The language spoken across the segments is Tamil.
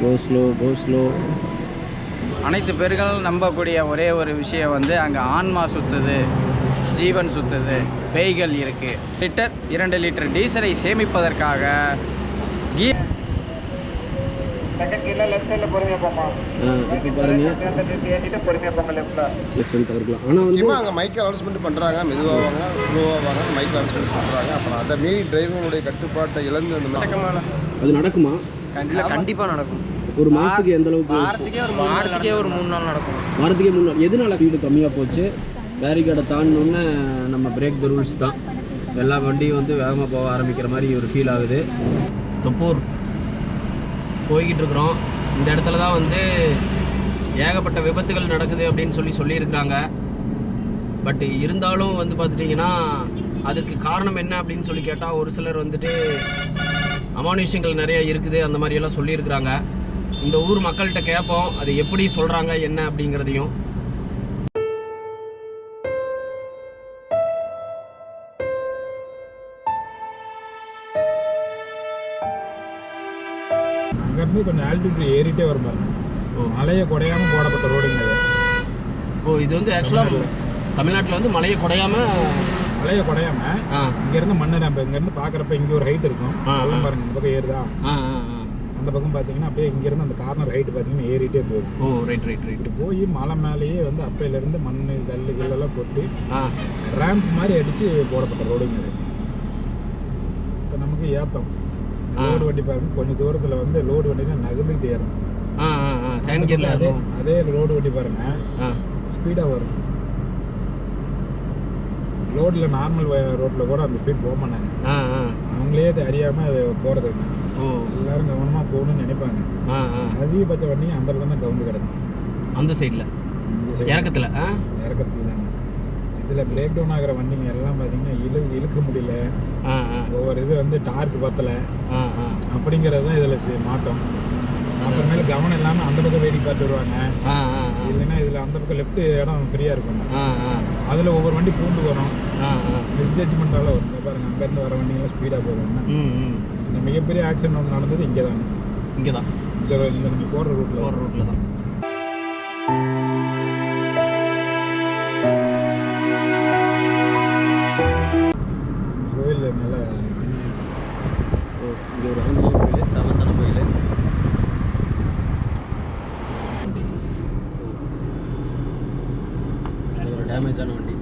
கோ ஸ்லோ கோ ஸ்லோ அனைத்து பேர்களும் நம்பக்கூடிய ஒரே ஒரு விஷயம் வந்து அங்கே ஆன்மா சுத்துது ஜீவன் சுத்துது பேய்கள் இருக்கு. லிட்டர் இரண்டு லிட்டர் டீசலை சேமிப்பதற்காக கீ பண்ணுறாங்க மெதுவாக வாங்க ஸ்லோவாக வாங்க. மைக் அனௌன்ஸ்மெண்ட் பண்ணுறாங்க அப்புறம் அதை மீறி டிரைவருடைய கட்டுப்பாட்டை இழந்து அது நடக்குமா? கண்டிப்பாக நடக்கும். ஒரு மாதத்துக்கு எந்த அளவுக்கு வாரத்துக்கே ஒரு வாரத்துக்கே ஒரு மூணு நாள் நடக்கும். வாரத்துக்கே முன்னாடி எதனால ஸ்பீடு கம்மியாக போச்சு? பேரிகேடை தாண்டினோன்னே நம்ம பிரேக் த ரூல்ஸ் தான். எல்லா வண்டியும் வந்து வேகமாக போக ஆரம்பிக்கிற மாதிரி ஒரு ஃபீல் ஆகுது. தொப்பூர் போய்கிட்டு இருக்கிறோம். இந்த இடத்துல தான் வந்து ஏகப்பட்ட விபத்துகள் நடக்குது அப்படின்னு சொல்லி சொல்லியிருக்கிறாங்க. பட் இருந்தாலும் வந்து பார்த்துட்டிங்கன்னா அதுக்கு காரணம் என்ன அப்படின்னு சொல்லி கேட்டால் ஒரு சிலர் வந்துட்டு அமானுஷ்யங்கள் நிறைய இருக்குது அந்த மாதிரியெல்லாம் சொல்லியிருக்கிறாங்க. இந்த ஊர் மக்கள்கிட்ட கேட்போம் அது எப்படி சொல்கிறாங்க என்ன அப்படிங்கிறதையும். அங்கேருந்து கொஞ்சம் ஆல்டிடியூட் ஏறிட்டே வரும் ஓ. மலையை குடையாம போடப்பட்ட ரோடுங்க ஓ இது வந்து ஆக்சுவலாக தமிழ்நாட்டில் வந்து மலையை குடையாம மலையை குடையாம இங்கேருந்து மண்ணு நம்ம இங்கேருந்து பார்க்குறப்ப இங்கே ஒரு ஹைட் இருக்கும். அதெல்லாம். பாருங்க இந்த பக்கம் ஏறுதா? அந்த பக்கம் பார்த்தீங்கன்னா அப்படியே இங்கேருந்து அந்த கார்னர் ஹைட் பார்த்தீங்கன்னா ஏறிட்டே போகுது ஓ ரைட் ரைட் ரைட் போய் மலை மேலேயே வந்து அப்பையிலேருந்து மண் கல் கில்லெல்லாம் போட்டு ரேம்ப் மாதிரி அடித்து போடப்பட்ட ரோடுங்க இப்போ நமக்கு ஏத்தம். லோடு வண்டி பாருங்க கொஞ்சம் தூரத்தில் வந்து லோடு வண்டினா நகர்ந்துக்கிட்டு ஏறும் அதே லோடு வண்டி பாருங்க. ஸ்பீடாக வரும். ரோட்டில் நார்மல் ரோட்டில் கூட அந்த ஸ்பீட் போக மாட்டாங்க. அவங்களே அது அறியாமல் அது போகிறது ஓ. எல்லாரும் கவனமாக போகணும்னு நினைப்பாங்க. அதிகபட்ச வண்டி அந்த பக்கம் தான் கவுந்து கிடக்கும். அந்த சைடில் இறக்கத்தில் இறக்கத்துல தாங்க. இதில் பிரேக் டவுன் ஆகிற வண்டிங்க எல்லாம் பார்த்தீங்கன்னா இழு இழுக்க முடியல. ஒவ்வொரு இது வந்து டார்க் பத்தலை. அப்படிங்கிறது தான் இதில் மாட்டோம் அப்புறமேல கவனம் இல்லாமல் அந்த பக்கம் வேடிக்கை பார்த்து வருவாங்க. இல்லைன்னா இதில் அந்த பக்கம் லெஃப்ட் இடம் ஃப்ரீயாக இருக்கும். அதில் ஒவ்வொரு வண்டி பூண்டு வரும். மிஸ்ஜட்ஜ்மெண்ட்டால வரும். பாருங்க அங்கேருந்து வர வண்டிங்கெல்லாம் ஸ்பீடாக போவாங்க இந்த மிகப்பெரிய ஆக்சிடென்ட் ஒன்று நடந்தது இங்கே தானே இங்கே தான். இந்த இந்த நம்ம போகிற ரூட்டில் போகிற ரூட்டில் தான். கோயில் நல்ல இங்கே ஒரு ஆஞ்சநேயர் கோயில் இது ஒரு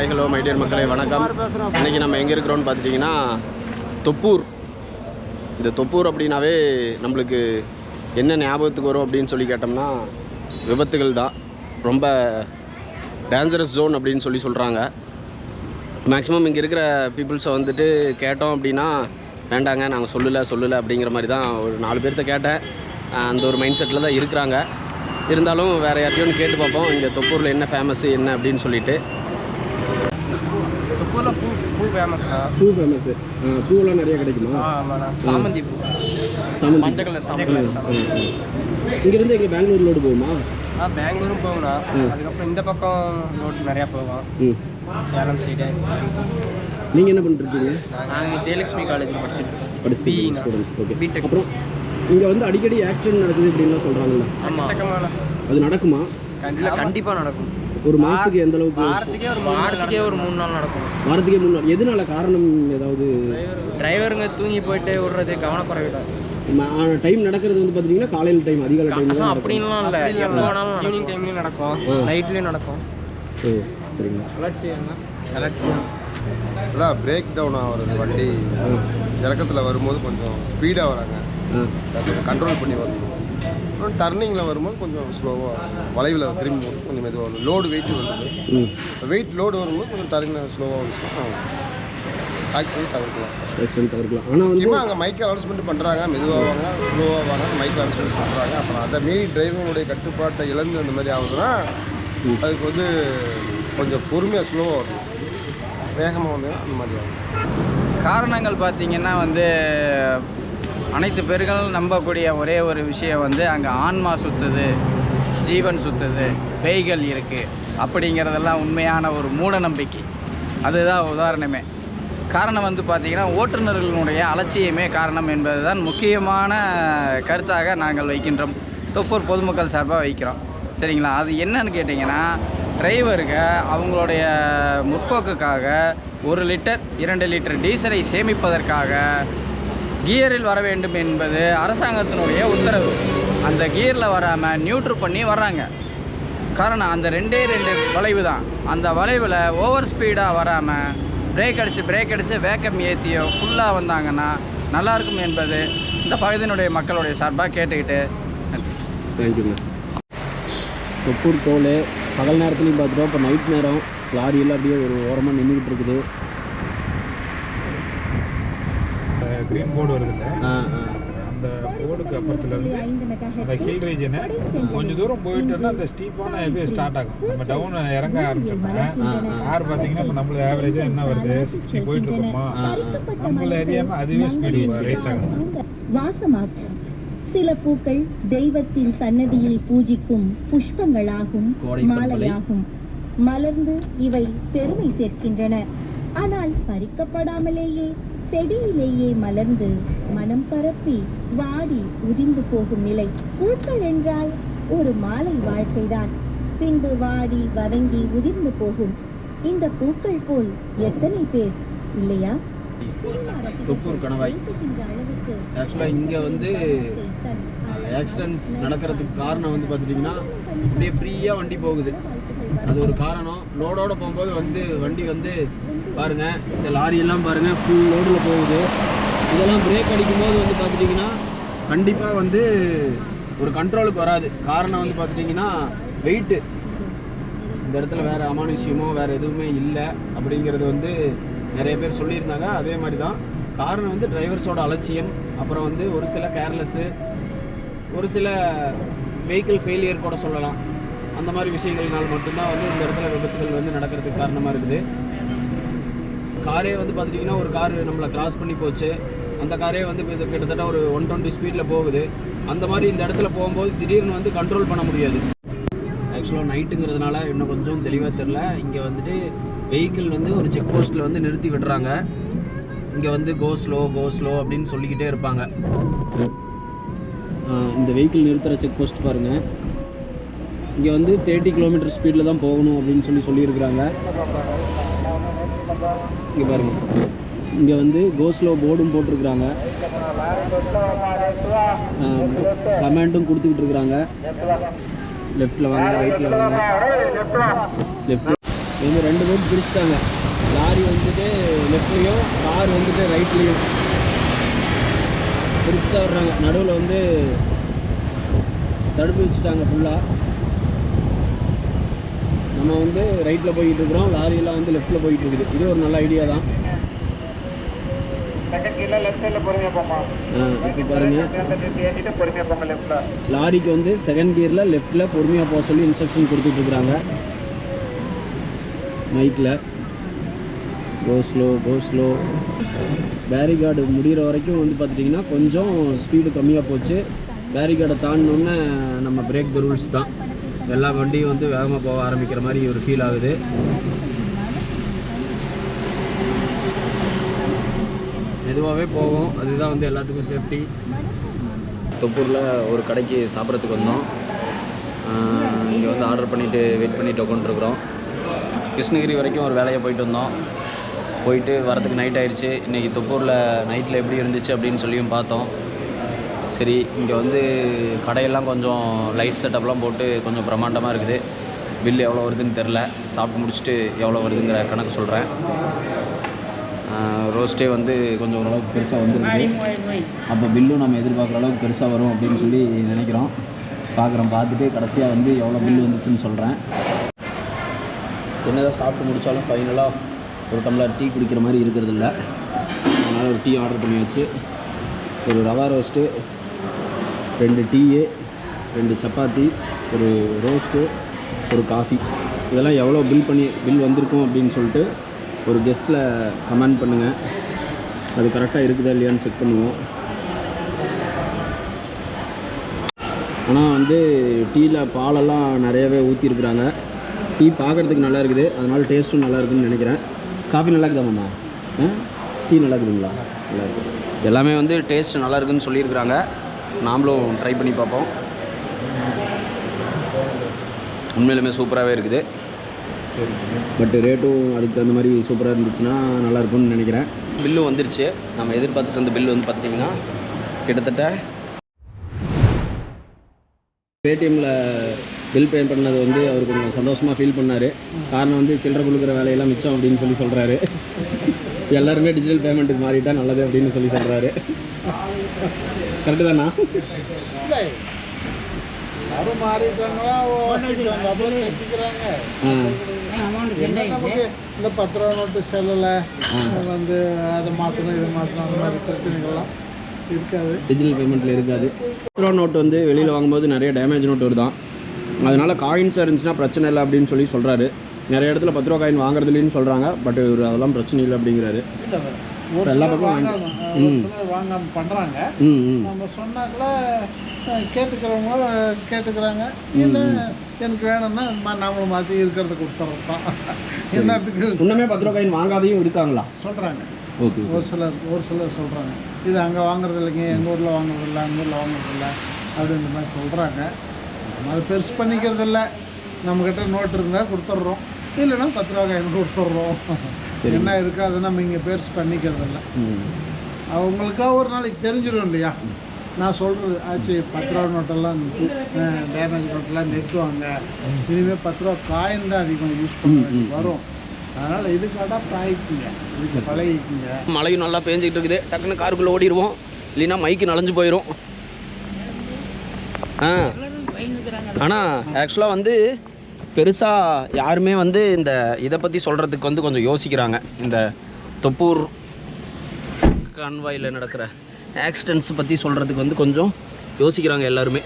ஹாய் ஹலோ மைடியர் மக்களே வணக்கம். இன்றைக்கி நம்ம எங்கே இருக்கிறோன்னு பார்த்துட்டிங்கன்னா தொப்பூர். இந்த தொப்பூர் அப்படின்னாவே நம்மளுக்கு என்ன ஞாபகத்துக்கு வரும் அப்படின்னு சொல்லி கேட்டோம்னா விபத்துகள் தான். ரொம்ப டேஞ்சரஸ் ஜோன் அப்படின்னு சொல்லி சொல்கிறாங்க மேக்ஸிமம் இங்கே இருக்கிற பீப்புள்ஸை வந்துட்டு கேட்டோம் அப்படின்னா வேண்டாங்க நாங்கள் சொல்லலை சொல்லலை அப்படிங்கிற மாதிரி தான் ஒரு நாலு பேர்த்த கேட்டேன். அந்த ஒரு மைண்ட் செட்டில் தான் இருக்கிறாங்க. இருந்தாலும் வேறு யார்ட்டையும் கேட்டு பார்ப்போம் இங்கே தொப்பூரில் என்ன ஃபேமஸ் என்ன? அப்படின்னு சொல்லிட்டு. ஃபேமஸ்ண்ணா பூ ஃபேமஸ்ஸு பூவெல்லாம் நிறைய கிடைக்குமா? சாமந்தி பூ. சாமந்தி. கலர் இங்கேருந்து எங்கே பெங்களூர் லோடு போகுமா? ஆ பெங்களூரும் போகும்ண்ணா அதுக்கப்புறம் இந்த பக்கம் ரோட் நிறையா போகும் ம். சேலம் சைடு. நீங்கள் என்ன பண்ணிருக்கீங்க நாங்கள் ஜெயலட்சுமி காலேஜில் படிச்சுட்டு படிச்சுட்டு ஓகே பிடெக் அப்புறம் இங்கே வந்து அடிக்கடி ஆக்சிடென்ட் நடக்குது அப்படின்லாம் சொல்கிறாங்கல்ல ஆமாம் அது நடக்குமா? கண்டிப்பாக நடக்கும். ஒரு மாதத்துக்கு எந்த அளவுக்கு வாரத்துக்கே ஒரு வாரத்துக்கே ஒரு மூணு நாள் நடக்கும். வாரத்துக்கே முன்னாடி எதனால காரணம் ஏதாவது? டிரைவருங்க தூங்கி போயிட்டு விடுறது கவனக்குறைவிட டைம் நடக்கிறது வந்து பார்த்தீங்கன்னா காலையில் டைம் அதிகாலை டைம் அப்படின்லாம் இல்லை. எப்போ வேணாலும் ஈவினிங் டைம்லேயும் நடக்கும். நைட்லேயும் நடக்கும். ஓ சரிங்க. அலட்சியம் அலட்சியம் அதான் பிரேக் டவுன் ஆகிறது வண்டி. இறக்கத்தில் வரும்போது கொஞ்சம் ஸ்பீடாக வராங்க. கண்ட்ரோல் பண்ணி வரணும். அப்புறம் டர்னிங்கில் வரும்போது கொஞ்சம் ஸ்லோவாக வளைவில் திரும்பி போது கொஞ்சம் மெதுவாக வரும். லோடு வெயிட் வருது. ம். வெயிட் லோடு வரும்போது கொஞ்சம் டர்னிங் ஸ்லோவாக வந்துச்சுன்னா ஆக்சிடென்ட் தவிர்க்கலாம். ஆக்சிடென்ட் தவிர்க்கலாம். ஆனால் வந்து முக்கியமாக அங்கே மைக் அனௌன்ஸ்மெண்ட் பண்ணுறாங்க மெதுவாக வாங்க ஸ்லோவாக வாங்க மைக் அனௌன்ஸ்மெண்ட் பண்ணுறாங்க அப்புறம் அதை மீறி டிரைவருடைய கட்டுப்பாட்டை இழந்து அந்த மாதிரி ஆகுதுன்னா. அதுக்கு வந்து கொஞ்சம் பொறுமையாக ஸ்லோவாக வரணும் வேகமாக வந்தீங்கன்னா அந்த மாதிரி ஆகும். காரணங்கள் பார்த்தீங்கன்னா வந்து அனைத்து பேர்களும் நம்பக்கூடிய ஒரே ஒரு விஷயம் வந்து அங்கே ஆன்மா சுற்றுது ஜீவன் சுற்றுது பேய்கள் இருக்குது அப்படிங்கிறதெல்லாம் உண்மையான ஒரு மூட நம்பிக்கை அதுதான் உதாரணமே. காரணம் வந்து பார்த்திங்கன்னா ஓட்டுநர்களுடைய அலட்சியமே காரணம் என்பதுதான் முக்கியமான கருத்தாக நாங்கள் வைக்கின்றோம். தொப்பூர் பொதுமக்கள் சார்பாக வைக்கிறோம். சரிங்களா? அது என்னன்னு கேட்டிங்கன்னா டிரைவருக்கு அவங்களுடைய முற்போக்குக்காக ஒரு லிட்டர் இரண்டு லிட்டர் டீசலை சேமிப்பதற்காக கியரில் வர வேண்டும் என்பது அரசாங்கத்தினுடைய உத்தரவு. அந்த கியரில் வராமல் நியூட்ரு பண்ணி வர்றாங்க. காரணம் அந்த ரெண்டே ரெண்டு வளைவு தான். அந்த வளைவில் ஓவர் ஸ்பீடாக வராமல் பிரேக் அடித்து பிரேக் அடித்து வேக்கம் ஏற்றியோ ஃபுல்லாக வந்தாங்கன்னா நல்லாயிருக்கும் என்பது இந்த பகுதியினுடைய மக்களுடைய சார்பாக கேட்டுக்கிட்டு தேங்க்யூங்க தொப்பூர் டோலு பகல் நேரத்துலையும் பார்த்துட்டோம். இப்போ நைட் நேரம். லாரியெல்லாம் அப்படியே ஒரு ஓரமாக நின்றுக்கிட்டு இருக்குது. க்ரீன் போர்டு வருதுல்ல? அந்த போர்டுக்கு அப்புறத்துல இருந்து அந்த ஹில் ரீஜனு கொஞ்சம் தூரம் போயிட்டோம்னா அந்த ஸ்டீப்பான இது ஸ்டார்ட் ஆகும். நம்ம டவுன் இறங்க ஆரம்பிச்சோம்னா. கார் பார்த்தீங்கன்னா இப்போ நம்மள ஆவரேஜாக என்ன வருது? சிக்ஸ்டி போயிட்டு இருக்கோமா? நம்மள அறியாம அதுவே ஸ்பீடு ரேஸ் ஆகும். வாசமாற்றும். சில பூக்கள் தெய்வத்தின் சன்னதியில் பூஜிக்கும் புஷ்பங்களாகும். மாலையாகும். மலர்ந்து இவை பெருமை சேர்க்கின்றன. ஆனால் பறிக்கப்படாமலேயே செடியிலேயே மலர்ந்து மனம் பரப்பி வாடி உதிர்ந்து போகும் நிலை. பூக்கள் என்றால் ஒரு மாலை வாழ்க்கைதான். பின்பு வாடி வதங்கி உதிர்ந்து போகும். இந்த பூக்கள் போல் எத்தனை பேர்? இல்லையா? தொப்பூர் கணவாய். ஆக்சுவலாக இங்கே வந்து ஆக்சிடென்ட்ஸ் நடக்கிறதுக்கு காரணம் வந்து பார்த்துட்டிங்கன்னா அப்படியே ஃப்ரீயாக வண்டி போகுது. அது ஒரு காரணம். லோடோட போகும்போது வந்து வண்டி வந்து பாருங்கள் இந்த லாரியெல்லாம் பாருங்கள் ஃபுல் லோடில் போகுது. இதெல்லாம் பிரேக் அடிக்கும்போது வந்து பார்த்துட்டிங்கன்னா கண்டிப்பாக வந்து ஒரு கண்ட்ரோலுக்கு வராது. காரணம் வந்து பார்த்துட்டிங்கன்னா வெயிட்டு இந்த இடத்துல வேறு அமானுஷ்யமோ வேறு எதுவுமே இல்லை அப்படிங்கிறது வந்து நிறைய பேர் சொல்லியிருந்தாங்க. அதே மாதிரி தான் காரணம் வந்து டிரைவர்ஸோட அலட்சியம். அப்புறம் வந்து ஒரு சில கேர்லெஸ்ஸு ஒரு சில வெஹிக்கிள் ஃபெயிலியர் கூட சொல்லலாம். அந்த மாதிரி விஷயங்கள்னால் மட்டும்தான் வந்து இந்த இடத்துல விபத்துகள் வந்து நடக்கிறதுக்கு காரணமாக இருக்குது. காரே வந்து பார்த்துட்டிங்கன்னா ஒரு கார் நம்மளை கிராஸ் பண்ணி போச்சு. அந்த காரே வந்து கிட்டத்தட்ட ஒரு ஒன் டுவெண்ட்டி ஸ்பீடில் போகுது. அந்த மாதிரி இந்த இடத்துல போகும்போது திடீர்னு வந்து கண்ட்ரோல் பண்ண முடியாது. ஆக்சுவலாக நைட்டுங்கிறதுனால இன்னும் கொஞ்சம் தெளிவாக தெரில இங்கே வந்துட்டு வெஹிக்கிள் வந்து ஒரு செக் போஸ்ட்டில் வந்து நிறுத்தி விடுறாங்க. இங்கே வந்து கோ ஸ்லோ கோ ஸ்லோ அப்படின்னு சொல்லிக்கிட்டே இருப்பாங்க. இந்த வெஹிக்கிள் நிறுத்துகிற செக் போஸ்ட் பாருங்கள் இங்கே வந்து தேர்ட்டி கிலோமீட்டர் ஸ்பீடில் தான் போகணும் அப்படின்னு சொல்லி சொல்லியிருக்கிறாங்க. இங்கே பாருங்கள் இங்கே வந்து கோஸ்லோ போர்டும் போட்டிருக்கிறாங்க. கமெண்டும் கொடுத்துக்கிட்டு இருக்கிறாங்க லெஃப்ட்டில் வாங்க ரைட்டில் வாங்க. லெஃப்ட் வந்து ரெண்டு பேரும் பிரிச்சுட்டாங்க. லாரி வந்துட்டு லெஃப்ட்லேயும் கார் வந்துட்டு ரைட்லேயும் பிரிச்சு தான் வர்றாங்க. நடுவில் வந்து தடுப்பு வச்சுட்டாங்க ஃபுல்லாக நம்ம வந்து ரைட்டில் போய்கிட்டு இருக்கிறோம் லாரியெல்லாம் வந்து லெஃப்ட்டில் போயிட்டு இருக்குது. இது ஒரு நல்ல ஐடியா தான். லாரிக்கு வந்து செகண்ட் கியரில் லெஃப்ட்டில் பொறுமையாக போக சொல்லி இன்ஸ்ட்ரக்ஷன் கொடுத்துட்டு இருக்கிறாங்க. மைக்கில் go slow go slow barricade முடிகிற வரைக்கும் வந்து பார்த்துட்டிங்கன்னா கொஞ்சம் ஸ்பீடு கம்மியாக போச்சு. பேரிகார்டை தாண்டினோன்னே நம்ம பிரேக் த ரூல்ஸ் தான். எல்லா வண்டியும் வந்து வேகமாக போக ஆரம்பிக்கிற மாதிரி ஒரு ஃபீல் ஆகுது. மெதுவாகவே போவோம். அதுதான் வந்து எல்லாத்துக்கும் சேஃப்டி தொப்பூரில் ஒரு கடைக்கு சாப்பிட்றதுக்கு வந்தோம். இங்கே வந்து ஆர்டர் பண்ணிவிட்டு வெயிட் பண்ணிவிட்டு உட்காந்துருக்குறோம் கிருஷ்ணகிரி வரைக்கும் ஒரு வேலையை போயிட்டு வந்தோம். போயிட்டு வரதுக்கு நைட் ஆயிடுச்சு இன்றைக்கி தொப்பூரில் நைட்டில் எப்படி இருந்துச்சு அப்படின்னு சொல்லியும் பார்த்தோம். சரி இங்கே வந்து கடையெல்லாம் கொஞ்சம் லைட் செட்டப்லாம் போட்டு கொஞ்சம் பிரம்மாண்டமாக இருக்குது. பில் எவ்வளோ வருதுன்னு தெரில சாப்பிட்டு முடிச்சுட்டு எவ்வளோ வருதுங்கிற கணக்கு சொல்கிறேன் ரோஸ்ட்டே வந்து கொஞ்சம் ஓரளவுக்கு பெருசாக வந்துருக்கு அப்போ பில்லும் நம்ம எதிர்பார்க்குற அளவுக்கு பெருசாக வரும் அப்படின்னு சொல்லி நினைக்கிறோம். பார்க்குறோம் பார்த்துட்டு கடைசியாக வந்து எவ்வளோ பில் வந்துச்சுன்னு சொல்கிறேன் என்னதான் சாப்பிட்டு முடித்தாலும் ஃபைனலாக ஒரு டம்ளர் டீ குடிக்கிற மாதிரி இருக்கிறது இல்லை. அதனால் ஒரு டீ ஆர்டர் பண்ணியாச்சு. ஒரு ரவா ரோஸ்ட்டு ரெண்டு டீயு ரெண்டு சப்பாத்தி ஒரு ரோஸ்ட்டு ஒரு காஃபி இதெல்லாம் எவ்வளோ பில் பண்ணி பில் வந்திருக்கும் அப்படின்னு சொல்லிட்டு ஒரு கெஸ்ட்டில் கமெண்ட் பண்ணுங்கள் அது கரெக்டாக இருக்குதா இல்லையான்னு செக் பண்ணுவோம். ஆனால் வந்து டீயில் பாலெல்லாம் நிறையவே ஊற்றிருக்குறாங்க டீ பார்க்குறதுக்கு நல்லா இருக்குது. அதனால் டேஸ்ட்டும் நல்லா இருக்குதுன்னு நினைக்கிறேன். காஃபி நல்லா இருக்குதா மாமா? ஆ? டீ நல்லா இருக்குதுங்களா? நல்லா இருக்குது எல்லாமே வந்து டேஸ்ட் நல்லா இருக்குதுன்னு சொல்லியிருக்கிறாங்க. நாமளும் ட்ரை பண்ணி பார்ப்போம். உண்மையிலுமே சூப்பராகவே இருக்குது. பட் ரேட்டும் அதுக்கு தகுந்த மாதிரி சூப்பராக இருந்துச்சுன்னா நல்லா இருக்கும்னு நினைக்கிறேன். பில்லு வந்துருச்சு. நம்ம எதிர்பார்த்துட்டு இருந்த பில்லு வந்து பார்த்துட்டிங்கன்னா கிட்டத்தட்ட பேடிஎம்மில் பில் பே பண்ணது வந்து அவர் கொஞ்சம் சந்தோஷமாக ஃபீல் பண்ணார். காரணம் வந்து சில்லறை கொடுக்குற வேலையெல்லாம் மிச்சம் அப்படின்னு சொல்லி சொல்கிறாரு எல்லாருமே டிஜிட்டல் பேமெண்ட்டுக்கு மாறிட்டால் நல்லது அப்படின்னு சொல்லி சொல்கிறாரு கரெக்டு தானா? யாரும் மாறிட்டாங்களா? அப்புறம் நமக்கு இந்த பத்து ரூபா நோட்டு செல்லலை. வந்து அதை மாற்றணும் இதை மாற்றணும் அந்த மாதிரி பிரச்சனைகள்லாம் இருக்காது. டிஜிட்டல் பேமெண்ட்டில் இருக்காது. பத்து ரூபா நோட்டு வந்து வெளியில் வாங்கும்போது நிறைய டேமேஜ் நோட்டு வருதான். அதனால் காயின்ஸாக இருந்துச்சுன்னா பிரச்சனை இல்லை அப்படின்னு சொல்லி சொல்கிறாரு நிறைய இடத்துல பத்து ரூபா காயின் வாங்குறது இல்லைன்னு சொல்கிறாங்க பட் இவர் அதெல்லாம் பிரச்சனை இல்லை அப்படிங்கிறாரு. ஒரு எல்லா பக்கமும் சிலர் வாங்காம பண்ணுறாங்க நம்ம சொன்னாக்கல கேட்டுக்கிறவங்க கேட்டுக்கிறாங்க. இல்லை எனக்கு வேணும்னா நாமளும் மாற்றி இருக்கிறத கொடுத்துறோம். தான் என்னத்துக்கு இன்னுமே பத்து ரூபா காயின் வாங்காதையும் இருக்காங்களா? சொல்கிறாங்க ஓகே ஒரு சிலர் ஒரு சிலர் சொல்கிறாங்க இது அங்கே வாங்குறது இல்லைங்க எங்கள் ஊரில் வாங்குறது இல்லை அங்கே ஊரில் வாங்குறது இல்லை அப்படின்ற மாதிரி சொல்கிறாங்க நம்ம அதை பெருசு பண்ணிக்கிறது இல்லை நம்மக்கிட்ட நோட்டு இருந்தால் கொடுத்துட்றோம் இல்லைன்னா பத்து ரூபா காயின் கொடுத்துட்றோம் என்ன இருக்கோ அதை நம்ம இங்கே பெருசு பண்ணிக்கிறது இல்லை ம். அவங்களுக்காக ஒரு நாளைக்கு தெரிஞ்சிடும் இல்லையா? நான் சொல்கிறது ஆச்சு பத்து ரூபா நோட்டெல்லாம் டேமேஜ் நோட்டெல்லாம் நிறுத்துவாங்க இனிமேல் பத்து ரூபா காயின் தான் அதிகம் யூஸ் பண்ண வரும். அதனால் இதுக்கு அடாப்ட் ஆகிக்குங்க இதுக்கு பழகிக்குங்க. மழையும் நல்லா பேஞ்சிக்கிட்டு இருக்குது. டக்குன்னு காருக்குள்ளே ஓடிடுவோம் இல்லைன்னா மைக்கு நனைஞ்சு போயிடும் ஆ. ஆனால் ஆக்சுவலாக வந்து பெருசாக யாருமே வந்து இந்த இதை பற்றி சொல்கிறதுக்கு வந்து கொஞ்சம் யோசிக்கிறாங்க. இந்த தொப்பூர் கான்வாயில் நடக்கிற ஆக்சிடென்ட்ஸ் பற்றி சொல்கிறதுக்கு வந்து கொஞ்சம் யோசிக்கிறாங்க எல்லாருமே.